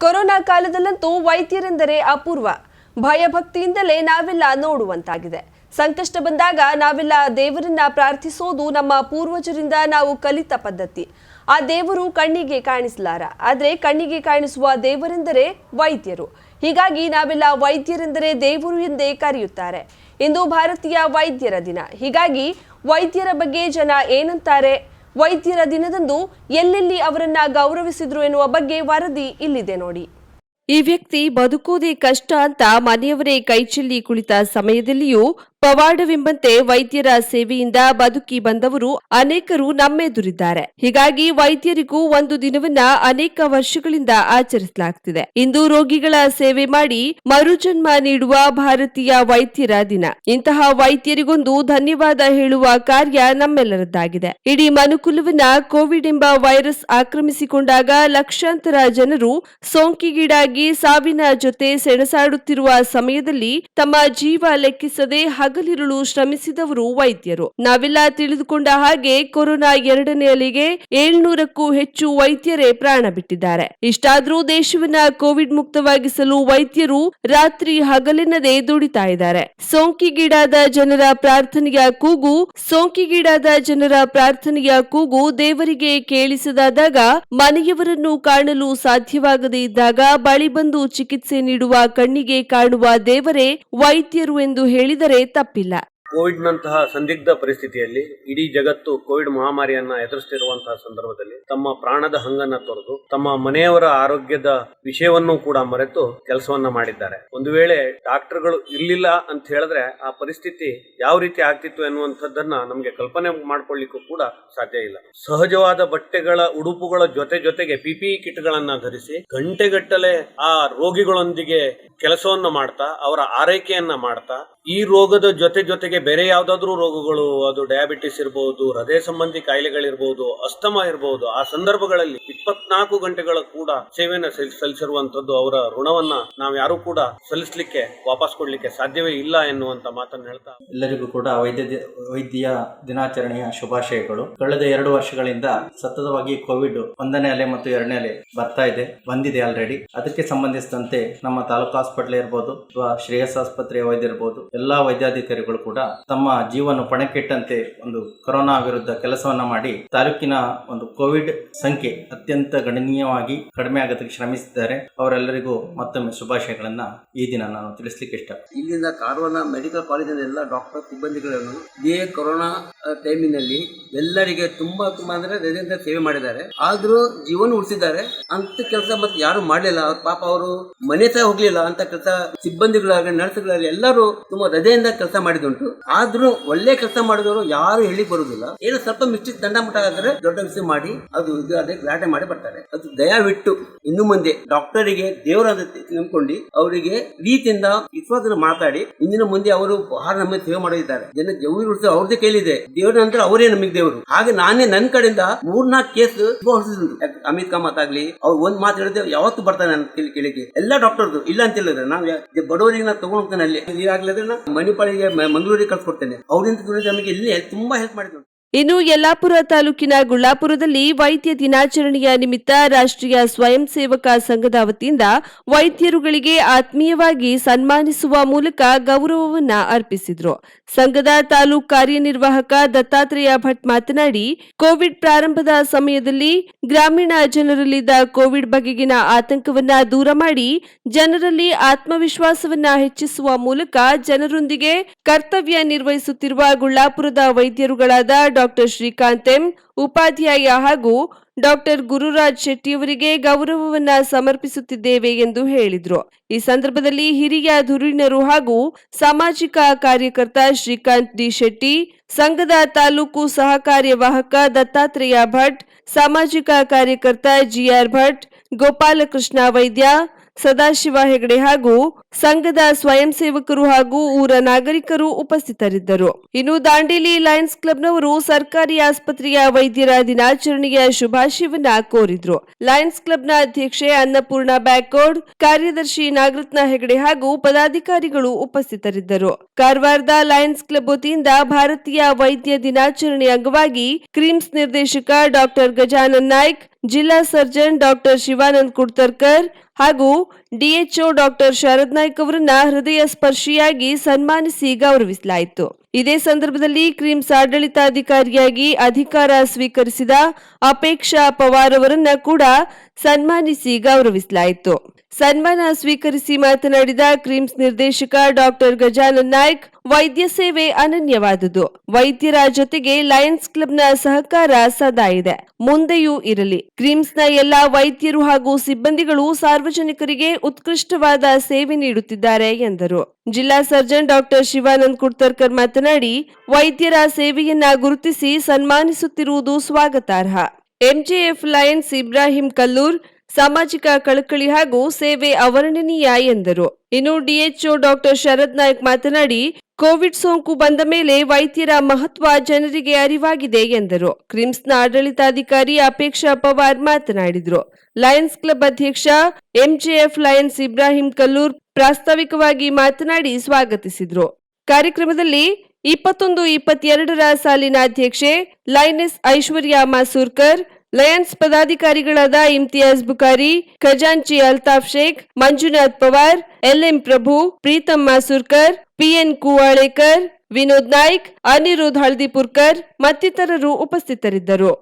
Corona ಕಾಲದಲ್ಲಂತೂ ವೈದ್ಯರೆಂದರೆ ಅಪೂರ್ವ. ಭಯಭಕ್ತಿಯಿಂದಲೇ ನಾವೆಲ್ಲ ನೋಡುವಂತಾಗಿದೆ. ಸಂಕಷ್ಟ ಬಂದಾಗ ನಾವೆಲ್ಲ ದೇವರನ್ನ ಪ್ರಾರ್ಥಿಸೋದು ನಮ್ಮ ಪೂರ್ವಜರಿಂದ ನಾವು ಕಲಿತ ಪದ್ಧತಿ. ಆ ದೇವರು ಕಣ್ಣಿಗೆ ಕಾಣಿಸಲಾರ. ಆದರೆ ಕಣ್ಣಿಗೆ ಕಾಣಿಸುವ ದೇವರೆಂದರೆ ವೈದ್ಯರು. ಹೀಗಾಗಿ ನಾವೆಲ್ಲ ವೈದ್ಯರೆಂದರೆ ದೇವರು ಎಂದೇ ಕರೆಯುತ್ತಾರೆ. ಇಂದು ಭಾರತೀಯ ವೈದ್ಯರ ದಿನ. ಹೀಗಾಗಿ ವೈದ್ಯರ ಬಗ್ಗೆ ಜನ ಏನಂತಾರೆ? ವೈದ್ಯರ ದಿನದಂದು ಎಲ್ಲೆಲ್ಲಿ ಅವರನ್ನ ಗೌರವಿಸಿದ್ರು ಎನ್ನುವ ಬಗ್ಗೆ ವರದಿ ಇಲ್ಲಿದೆ ನೋಡಿ. ಈ ವ್ಯಕ್ತಿ ಬದುಕುವುದೇ ಕಷ್ಟ ಅಂತ ಮನೆಯವರೇ ಕೈಚೆಲ್ಲಿ ಕುಳಿತ ಸಮಯದಲ್ಲಿಯೂ ಪವಾಡವೆಂಬಂತೆ ವೈದ್ಯರ ಸೇವೆಯಿಂದ ಬದುಕಿ ಬಂದವರು ಅನೇಕರು ನಮ್ಮೆದುರಿದ್ದಾರೆ. ಹೀಗಾಗಿ ವೈದ್ಯರಿಗೂ ಒಂದು ದಿನವನ್ನ ಅನೇಕ ವರ್ಷಗಳಿಂದ ಆಚರಿಸಲಾಗ್ತಿದೆ. ಇಂದು ರೋಗಿಗಳ ಸೇವೆ ಮಾಡಿ ಮರುಜನ್ಮ ನೀಡುವ ಭಾರತೀಯ ವೈದ್ಯರ ದಿನ. ಇಂತಹ ವೈದ್ಯರಿಗೊಂದು ಧನ್ಯವಾದ ಹೇಳುವ ಕಾರ್ಯ ನಮ್ಮೆಲ್ಲರದ್ದಾಗಿದೆ. ಇಡೀ ಮನುಕುಲವನ್ನ ಕೋವಿಡ್ ಎಂಬ ವೈರಸ್ ಆಕ್ರಮಿಸಿಕೊಂಡಾಗ ಲಕ್ಷಾಂತರ ಜನರು ಸೋಂಕಿಗೀಡಾಗಿ ಸಾವಿನ ಜೊತೆ ಸೆಣಸಾಡುತ್ತಿರುವ ಸಮಯದಲ್ಲಿ ತಮ್ಮ ಜೀವ ಲೆಕ್ಕಿಸದೆ ಹಗಲಿರುಳು ಶ್ರಮಿಸಿದವರು ವೈದ್ಯರು. ನಾವೆಲ್ಲ ತಿಳಿದುಕೊಂಡ ಹಾಗೆ ಕೊರೋನಾ ಎರಡನೇ ಅಲೆಗೆ ಏಳ್ನೂರಕ್ಕೂ ಹೆಚ್ಚು ವೈದ್ಯರೇ ಪ್ರಾಣ ಬಿಟ್ಟಿದ್ದಾರೆ. ಇಷ್ಟಾದ್ರೂ ದೇಶವನ್ನ ಕೋವಿಡ್ ಮುಕ್ತವಾಗಿಸಲು ವೈದ್ಯರು ರಾತ್ರಿ ಹಗಲೆನ್ನದೆ ದುಡಿತಾ ಇದ್ದಾರೆ. ಸೋಂಕಿಗೀಡಾದ ಜನರ ಪ್ರಾರ್ಥನೆಯ ಕೂಗು, ಸೋಂಕಿಗೀಡಾದ ಜನರ ಪ್ರಾರ್ಥನೆಯ ಕೂಗು ದೇವರಿಗೆ ಕೇಳಿಸದಾದಾಗ ಮನೆಯವರನ್ನು ಕಾಣಲು ಸಾಧ್ಯವಾಗದೇ ಇದ್ದಾಗ ಬಳಿ ಬಂದು ಚಿಕಿತ್ಸೆ ನೀಡುವ ಕಣ್ಣಿಗೆ ಕಾಣುವ ದೇವರೇ ವೈದ್ಯರು ಎಂದು ಹೇಳಿದರೆ ತಪ್ಪಿಲ್ಲ. ಕೋವಿಡ್ ನಂತಹ ಸಂದಿಗ್ಧ ಪರಿಸ್ಥಿತಿಯಲ್ಲಿ ಇಡೀ ಜಗತ್ತು ಕೋವಿಡ್ ಮಹಾಮಾರಿಯನ್ನ ಎದುರಿಸುತ್ತಿರುವಂತಹ ಸಂದರ್ಭದಲ್ಲಿ ತಮ್ಮ ಪ್ರಾಣದ ಹಂಗನ್ನ ತೊರೆದು ತಮ್ಮ ಮನೆಯವರ ಆರೋಗ್ಯದ ವಿಷಯವನ್ನು ಕೂಡ ಮರೆತು ಕೆಲಸವನ್ನ ಮಾಡಿದ್ದಾರೆ. ಒಂದು ವೇಳೆ ಡಾಕ್ಟರ್ಗಳು ಇರ್ಲಿಲ್ಲ ಅಂತ ಹೇಳಿದ್ರೆ ಆ ಪರಿಸ್ಥಿತಿ ಯಾವ ರೀತಿ ಆಗ್ತಿತ್ತು ಎನ್ನುವಂಥದ್ದನ್ನ ನಮಗೆ ಕಲ್ಪನೆ ಮಾಡ್ಕೊಳ್ಳಿಕ್ಕೂ ಕೂಡ ಸಾಧ್ಯ ಇಲ್ಲ. ಸಹಜವಾದ ಬಟ್ಟೆಗಳ ಉಡುಪುಗಳ ಜೊತೆ ಜೊತೆಗೆ ಪಿಪಿ ಕಿಟ್ಗಳನ್ನ ಧರಿಸಿ ಗಂಟೆಗಟ್ಟಲೆ ಆ ರೋಗಿಗಳೊಂದಿಗೆ ಕೆಲಸವನ್ನ ಮಾಡ್ತಾ ಅವರ ಆರೈಕೆಯನ್ನ ಮಾಡ್ತಾ ಈ ರೋಗದ ಜೊತೆ ಜೊತೆಗೆ ಬೇರೆ ಯಾವ್ದಾದ್ರು ರೋಗಗಳು, ಅದು ಡಯಾಬಿಟಿಸ್ ಇರಬಹುದು ಹೃದಯ ಸಂಬಂಧಿ ಕಾಯಿಲೆಗಳಿರ್ಬಹುದು ಅಸ್ತಮ ಇರಬಹುದು ಆ ಸಂದರ್ಭಗಳಲ್ಲಿ ಇಪ್ಪತ್ನಾಲ್ಕು ಗಂಟೆಗಳ ಕೂಡ ಸೇವೆಯನ್ನು ಸಲ್- ಸಲ್ಲಿಸಿರುವಂತದ್ದು ಅವರ ಋಣವನ್ನ ನಾವು ಯಾರು ಕೂಡ ಸಲ್ಲಿಸಲಿಕ್ಕೆ, ವಾಪಸ್ ಕೊಡ್ಲಿಕ್ಕೆ ಸಾಧ್ಯವೇ ಇಲ್ಲ ಎನ್ನುವಂತ ಮಾತನ್ನು ಹೇಳ್ತಾ ಎಲ್ಲರಿಗೂ ಕೂಡ ವೈದ್ಯ ವೈದ್ಯ ದಿನಾಚರಣೆಯ ಶುಭಾಶಯಗಳು. ಕಳೆದ ಎರಡು ವರ್ಷಗಳಿಂದ ಸತತವಾಗಿ ಕೋವಿಡ್ ಒಂದನೇ ಅಲೆ ಮತ್ತು ಎರಡನೇ ಅಲೆ ಬರ್ತಾ ಇದೆ, ಬಂದಿದೆ ಆಲ್ರೆಡಿ ಅದಕ್ಕೆ ಸಂಬಂಧಿಸಿದಂತೆ ನಮ್ಮ ತಾಲೂಕು ಹಾಸ್ಪಿಟಲ್ ಇರ್ಬೋದು, ಅಥವಾ ಶ್ರೇಯಸ್ ಆಸ್ಪತ್ರೆಯ ವೈದ್ಯ ಎಲ್ಲಾ ವೈದ್ಯಾಧಿಕಾರಿಗಳು ಕೂಡ ತಮ್ಮ ಜೀವನ ಪಣಕ್ಕಿಟ್ಟಂತೆ ಒಂದು ಕೊರೋನಾ ವಿರುದ್ಧ ಕೆಲಸವನ್ನ ಮಾಡಿ ತಾಲೂಕಿನ ಒಂದು ಕೋವಿಡ್ ಸಂಖ್ಯೆ ಅತ್ಯಂತ ಗಣನೀಯವಾಗಿ ಕಡಿಮೆ ಆಗೋದಕ್ಕೆ ಶ್ರಮಿಸಿದ್ದಾರೆ. ಅವರೆಲ್ಲರಿಗೂ ಮತ್ತೊಮ್ಮೆ ಶುಭಾಶಯಗಳನ್ನ ಈ ದಿನ ನಾನು ತಿಳಿಸ್ಲಿಕ್ಕೆ ಇಷ್ಟ ಇಲ್ಲಿಂದ ಕಾರವಾರ ಮೆಡಿಕಲ್ ಕಾಲೇಜಿನ ಎಲ್ಲ ಡಾಕ್ಟರ್ ಸಿಬ್ಬಂದಿಗಳನ್ನು ಇದೇ ಕೊರೋನಾ ಟೈಮಿನಲ್ಲಿ ಎಲ್ಲರಿಗೆ ತುಂಬಾ ತುಂಬಾ ಅಂದ್ರೆ ಹೃದಯದಿಂದ ಸೇವೆ ಮಾಡಿದ್ದಾರೆ. ಆದ್ರೂ ಜೀವನ ಉಳಿಸಿದ್ದಾರೆ. ಅಂತ ಕೆಲಸ ಮತ್ತೆ ಯಾರು ಮಾಡಲಿಲ್ಲ. ಪಾಪ ಅವರು ಮನೆ ಸಹ ಹೋಗ್ಲಿಲ್ಲ ಅಂತ ಕೆಲಸ ಸಿಬ್ಬಂದಿಗಳಾಗಲಿ ನರ್ಸ್ಗಳಾಗಲಿ ಎಲ್ಲರೂ ತುಂಬಾ ಹೃದಯದಿಂದ ಕೆಲಸ ಮಾಡಿದುಂಟು ಆದ್ರೂ ಒಳ್ಳೆ ಕೆಲಸ ಮಾಡಿದವರು ಯಾರು ಹೇಳಿ ಬರುವುದಿಲ್ಲ ಏನೋ ಸ್ವಲ್ಪ ಮಿಸ್ಟೇಕ್ ದಂಡ ಆದ್ರೆ ದೊಡ್ಡ ವಿಷಯ ಮಾಡಿ, ಅದು ಇದು ಅದೇ ಗಲಾಟೆ ಮಾಡಿ ಬರ್ತಾರೆ. ಅದು ದಯವಿಟ್ಟು. ಇನ್ನು ಮುಂದೆ ಡಾಕ್ಟರಿಗೆ ದೇವರಾದ ನಂಬ್ಕೊಂಡಿ ಅವರಿಗೆ ರೀತಿಯಿಂದ ವಿಶ್ವಾಸನ ಮಾತಾಡಿ, ಇಂದಿನ ಮುಂದೆ ಅವರು ಬಹಳ ನಮಗೆ ಸೇವೆ ಮಾಡಿದ್ದಾರೆ. ಜನ ದೇವರು ಅವ್ರದ್ದೇ ಕೈಲಿದೆ. ದೇವರ ನಂತರ ಅವರೇ ನಮಗೆ ದೇವರು. ಹಾಗೆ ನಾನೇ ನನ್ನ ಕಡೆಯಿಂದ ಮೂರ್ನಾಲ್ಕು ಕೇಸ್ ಅಮಿತ್ ಕಾಮತ್ ಆಗ್ಲಿ ಅವ್ರು ಒಂದ್ ಮಾತು ಹೇಳಿದ್ರೆ ಯಾವತ್ತು ಬರ್ತಾನೆ ಅಂತ ಕೇಳಿ ಎಲ್ಲಾ ಎಲ್ಲ ಡಾಕ್ಟರ್ದು ಇಲ್ಲ ಅಂತ ಹೇಳಿದ್ರೆ ನಾವು ಬಡವರಿಗೆ ನಾನು ತಗೊಂಡ್ ಹೋಗ್ತೇನೆ ಅಲ್ಲಿ. ಈಗಾಗಲೇ ಮಣಿಪಾಳಿಗೆ ಮ- ಮಂಗಳೂರಿಗೆ ಕಳ್ಸಿಕೊಡ್ತೇನೆ. ಅವ್ರಿಂದ ನಮಗೆ ಇಲ್ಲಿ ತುಂಬಾ ಹೆಲ್ಪ್ ಮಾಡಿದ್ರು. ಇನ್ನು ಯಲ್ಲಾಪುರ ತಾಲೂಕಿನ ಗುಳ್ಳಾಪುರದಲ್ಲಿ ವೈದ್ಯ ದಿನಾಚರಣೆಯ ನಿಮಿತ್ತ ರಾಷ್ಟ್ರೀಯ ಸ್ವಯಂ ಸೇವಕ ಸಂಘದ ವತಿಯಿಂದ ವೈದ್ಯರುಗಳಿಗೆ ಆತ್ಮೀಯವಾಗಿ ಸನ್ಮಾನಿಸುವ ಮೂಲಕ ಗೌರವವನ್ನ ಅರ್ಪಿಸಿದ್ರು. ಸಂಘದ ತಾಲೂಕ್ ಕಾರ್ಯನಿರ್ವಾಹಕ ದತ್ತಾತ್ರೇಯ ಭಟ್ ಮಾತನಾಡಿ, ಕೋವಿಡ್ ಪ್ರಾರಂಭದ ಸಮಯದಲ್ಲಿ ಗ್ರಾಮೀಣ ಜನರಲ್ಲಿದ್ದ ಕೋವಿಡ್ ಬಗೆಗಿನ ಆತಂಕವನ್ನ ದೂರ ಮಾಡಿ ಜನರಲ್ಲಿ ಆತ್ಮವಿಶ್ವಾಸವನ್ನ ಹೆಚ್ಚಿಸುವ ಮೂಲಕ ಜನರೊಂದಿಗೆ ಕರ್ತವ್ಯ ನಿರ್ವಹಿಸುತ್ತಿರುವ ಗುಳ್ಳಾಪುರದ ವೈದ್ಯರುಗಳಾದ ಡಾಕ್ಟರ್ ಶ್ರೀಕಾಂತ್ ಎಂ, ಉಪಾಧ್ಯಾಯ ಹಾಗೂ ಡಾಕ್ಟರ್ ಗುರುರಾಜ್ ಶೆಟ್ಟಿಯವರಿಗೆ ಗೌರವವನ್ನ ಸಮರ್ಪಿಸುತ್ತಿದ್ದೇವೆ ಎಂದು ಹೇಳಿದರು. ಈ ಸಂದರ್ಭದಲ್ಲಿ ಹಿರಿಯ ಧುರೀಣರು ಹಾಗೂ ಸಾಮಾಜಿಕ ಕಾರ್ಯಕರ್ತ ಶ್ರೀಕಾಂತ್ ಡಿ ಶೆಟ್ಟಿ, ಸಂಘದ ತಾಲೂಕು ಸಹಕಾರ್ಯ ವಾಹಕ ದತ್ತಾತ್ರೇಯ ಭಟ್, ಸಾಮಾಜಿಕ ಕಾರ್ಯಕರ್ತ ಜಿಆರ್ ಭಟ್, ಗೋಪಾಲಕೃಷ್ಣ ವೈದ್ಯ, ಸದಾಶಿವ ಹೆಗಡೆ ಹಾಗೂ ಸಂಘದ ಸ್ವಯಂ ಸೇವಕರು ಹಾಗೂ ಊರ ನಾಗರಿಕರು ಉಪಸ್ಥಿತರಿದ್ದರು. ಇನ್ನು ದಾಂಡೇಲಿ ಲಯನ್ಸ್ ಕ್ಲಬ್ನವರು ಸರ್ಕಾರಿ ಆಸ್ಪತ್ರೆಯ ವೈದ್ಯರ ದಿನಾಚರಣೆಯ ಶುಭಾಶಯವನ್ನ ಕೋರಿದ್ರು. ಲಯನ್ಸ್ ಕ್ಲಬ್ನ ಅಧ್ಯಕ್ಷೆ ಅನ್ನಪೂರ್ಣ ಬ್ಯಾಕೋಡ್ ಕಾರ್ಯದರ್ಶಿ ನಾಗರತ್ನ ಹೆಗಡೆ ಹಾಗೂ ಪದಾಧಿಕಾರಿಗಳು ಉಪಸ್ಥಿತರಿದ್ದರು. ಕಾರವಾರದ ಲಯನ್ಸ್ ಕ್ಲಬ್ ವತಿಯಿಂದ ಭಾರತೀಯ ವೈದ್ಯ ದಿನಾಚರಣೆ ಅಂಗವಾಗಿ ಕ್ರೀಮ್ಸ್ ನಿರ್ದೇಶಕ ಡಾಕ್ಟರ್ ಗಜಾನನ್ ನಾಯ್ಕ್, ಜಿಲ್ಲಾ ಸರ್ಜನ್ ಡಾಕ್ಟರ್ ಶಿವಾನಂದ್ ಕುಡ್ತರ್ಕರ್ ಹಾಗೂ ಡಿಎಚ್ಒ ಡಾಕ್ಟರ್ ಶರದ್ ನಾಯ್ಕ್ ಅವರನ್ನ ಹೃದಯ ಸ್ಪರ್ಶಿಯಾಗಿ ಸನ್ಮಾನಿಸಿ ಗೌರವಿಸಲಾಯಿತು. ಇದೇ ಸಂದರ್ಭದಲ್ಲಿ ಕ್ರಿಮ್ಸ್ ಆಡಳಿತಾಧಿಕಾರಿಯಾಗಿ ಅಧಿಕಾರ ಸ್ವೀಕರಿಸಿದ ಅಪೇಕ್ಷಾ ಪವಾರ್ ಅವರನ್ನ ಕೂಡ ಸನ್ಮಾನಿಸಿ ಗೌರವಿಸಲಾಯಿತು. ಸನ್ಮಾನ ಸ್ವೀಕರಿಸಿ ಮಾತನಾಡಿದ ಕ್ರಿಮ್ಸ್ ನಿರ್ದೇಶಕ ಡಾಕ್ಟರ್ ಗಜಾನನ್ ನಾಯ್ಕ್, ವೈದ್ಯ ಸೇವೆ ಅನನ್ಯವಾದುದು. ವೈದ್ಯರ ಜೊತೆಗೆ ಲಯನ್ಸ್ ಕ್ಲಬ್ನ ಸಹಕಾರ ಸದಾ ಇದೆ. ಮುಂದೆಯೂ ಇರಲಿ. ಕ್ರಿಮ್ಸ್ನ ಎಲ್ಲಾ ವೈದ್ಯರು ಹಾಗೂ ಸಿಬ್ಬಂದಿಗಳು ಸಾರ್ವಜನಿಕರಿಗೆ ಉತ್ಕೃಷ್ಟವಾದ ಸೇವೆ ನೀಡುತ್ತಿದ್ದಾರೆ ಎಂದರು. ಜಿಲ್ಲಾ ಸರ್ಜನ್ ಡಾಕ್ಟರ್ ಶಿವಾನಂದ್ ಕುಡ್ತರ್ಕರ್ ಮಾತನಾಡಿ ವೈದ್ಯರ ಸೇವೆಯನ್ನ ಗುರುತಿಸಿ ಸನ್ಮಾನಿಸುತ್ತಿರುವುದು ಸ್ವಾಗತಾರ್ಹ. ಎಂಜೆಎಫ್ ಲಯನ್ಸ್ ಇಬ್ರಾಹಿಂ ಕಲ್ಲೂರ್, ಸಾಮಾಜಿಕ ಕಳಕಳಿ ಹಾಗೂ ಸೇವೆ ಅವರ್ಣನೀಯ ಎಂದರು. ಇನ್ನು ಡಿಎಚ್ಒ ಡಾಕ್ಟರ್ ಶರದ್ ನಾಯಕ್ ಮಾತನಾಡಿ, ಕೋವಿಡ್ ಸೋಂಕು ಬಂದ ಮೇಲೆ ವೈದ್ಯರ ಮಹತ್ವ ಜನರಿಗೆ ಅರಿವಾಗಿದೆ ಎಂದರು. ಕ್ರಿಮ್ಸ್ನ ಆಡಳಿತಾಧಿಕಾರಿ ಅಪೇಕ್ಷಾ ಪವಾರ್ ಮಾತನಾಡಿದರು. ಲಯನ್ಸ್ ಕ್ಲಬ್ ಅಧ್ಯಕ್ಷ ಎಂಜೆಎಫ್ ಲಯನ್ಸ್ ಇಬ್ರಾಹಿಂ ಕಲ್ಲೂರ್ ಪ್ರಾಸ್ತಾವಿಕವಾಗಿ ಮಾತನಾಡಿ ಸ್ವಾಗತಿಸಿದರು. ಕಾರ್ಯಕ್ರಮದಲ್ಲಿ ಇಪ್ಪತ್ತೊಂದು, ಇಪ್ಪತ್ತೆರಡರ ಸಾಲಿನ ಅಧ್ಯಕ್ಷೆ ಲೈನೆಸ್ ಐಶ್ವರ್ಯ ಮಾಸೂರ್ಕರ್, ಲಯನ್ಸ್ ಪದಾಧಿಕಾರಿಗಳಾದ ಇಮ್ತಿಯಾಜ್ ಬುಕಾರಿ ಖಜಾಂಚಿ Altaf Shaikh, Manjunath Pawar, L M Prabhu, Pritam Masurkar, P N Kuvalekar, Vinod Naik Anirudh Haldipurkar ಮತ್ತಿತರರು ಉಪಸ್ಥಿತರಿದ್ದರು.